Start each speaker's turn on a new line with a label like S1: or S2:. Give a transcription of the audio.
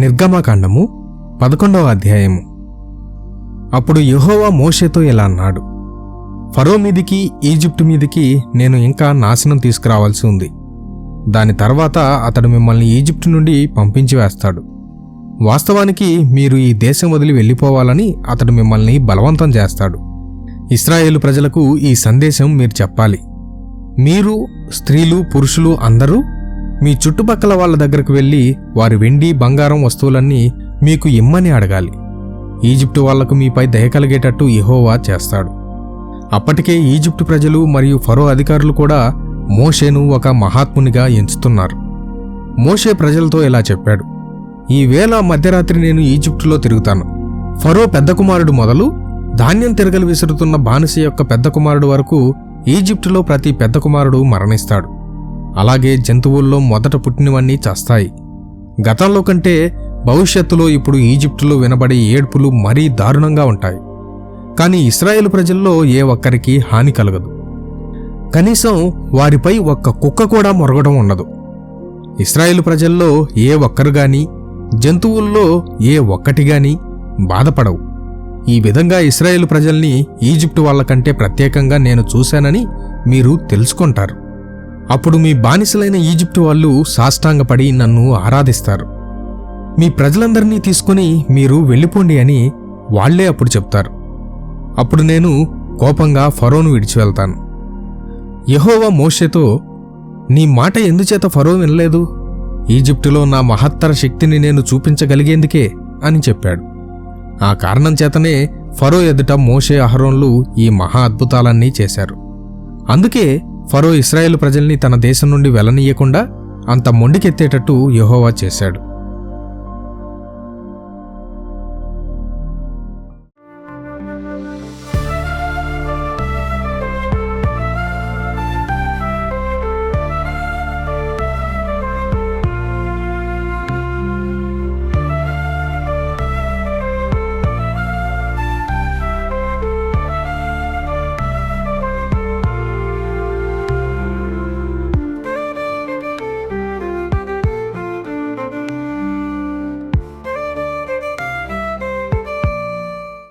S1: నిర్గమకాండము పదకొండవ అధ్యాయము. అప్పుడు యహోవా మోషేతో ఇలా అన్నాడు ఫరో మీదికి ఈజిప్టు మీదికి నేను ఇంకా నాశనం తీసుకురావాల్సి ఉంది. దాని తర్వాత అతడు మిమ్మల్ని ఈజిప్టు నుండి పంపించి వేస్తాడు. వాస్తవానికి మీరు ఈ దేశం వదిలి వెళ్ళిపోవాలని అతడు మిమ్మల్ని బలవంతం చేస్తాడు. ఇస్రాయేలు ప్రజలకు ఈ సందేశం మీరు చెప్పాలి. మీరు స్త్రీలు పురుషులు అందరూ మీ చుట్టుపక్కల వాళ్ళ దగ్గరకు వెళ్ళి వారి వెండి బంగారం వస్తువులన్నీ మీకు ఇమ్మని అడగాలి. ఈజిప్టు వాళ్ళకు మీపై దయ కలిగేటట్టు ఇహోవా చేస్తాడు. అప్పటికే ఈజిప్టు ప్రజలు మరియు ఫరో అధికారులు కూడా మోషేను ఒక మహాత్మునిగా ఎంచుతున్నారు. మోషే ప్రజలతో ఇలా చెప్పాడు. ఈ వేళ మధ్యరాత్రి నేను ఈజిప్టులో తిరుగుతాను. ఫరో పెద్ద కుమారుడు మొదలు ధాన్యం తిరగలు విసురుతున్న బానిస యొక్క పెద్ద కుమారుడు వరకు ఈజిప్టులో ప్రతి పెద్ద కుమారుడు మరణిస్తాడు. అలాగే జంతువుల్లో మొదట పుట్టినవన్నీ చేస్తాయి. గతంలో కంటే భవిష్యత్తులో ఇప్పుడు ఈజిప్టులో వినబడే ఏడ్పులు మరీ దారుణంగా ఉంటాయి. కానీ ఇస్రాయేల్ ప్రజల్లో ఏ ఒక్కరికి హాని కలగదు. కనీసం వారిపై ఒక్క కుక్క కూడా మొరగడం ఉండదు. ఇస్రాయేల్ ప్రజల్లో ఏ ఒక్కరు గాని జంతువుల్లో ఏ ఒక్కటి గాని బాధపడవు. ఈ విధంగా ఇస్రాయేల్ ప్రజల్ని ఈజిప్టు వాళ్ళకంటే ప్రత్యేకంగా నేను చూశానని మీరు తెలుసుకుంటారు. అప్పుడు మీ బానిసలైన ఈజిప్టు వాళ్ళు సాష్టాంగపడి నన్ను ఆరాధిస్తారు. మీ ప్రజలందరినీ తీసుకుని మీరు వెళ్ళిపోండి అని వాళ్ళే అప్పుడు చెప్తారు. అప్పుడు నేను కోపంగా ఫరోను విడిచి వెళ్తాను. యహోవా మోషేతో నీ మాట ఎందుచేత ఫరో వినలేదు? ఈజిప్టులో నా మహత్తర శక్తిని నేను చూపించగలిగేందుకే అని చెప్పాడు. ఆ కారణం చేతనే ఫరో ఎదుట మోషే అహరోన్లు ఈ మహా అద్భుతాలన్నీ చేశారు. అందుకే ఫరో ఇస్రాయేల్ ప్రజల్ని తన దేశం నుండి వెళ్ళనీయకుండా అంత మొండికెత్తేటట్టు యహోవా చేశాడు.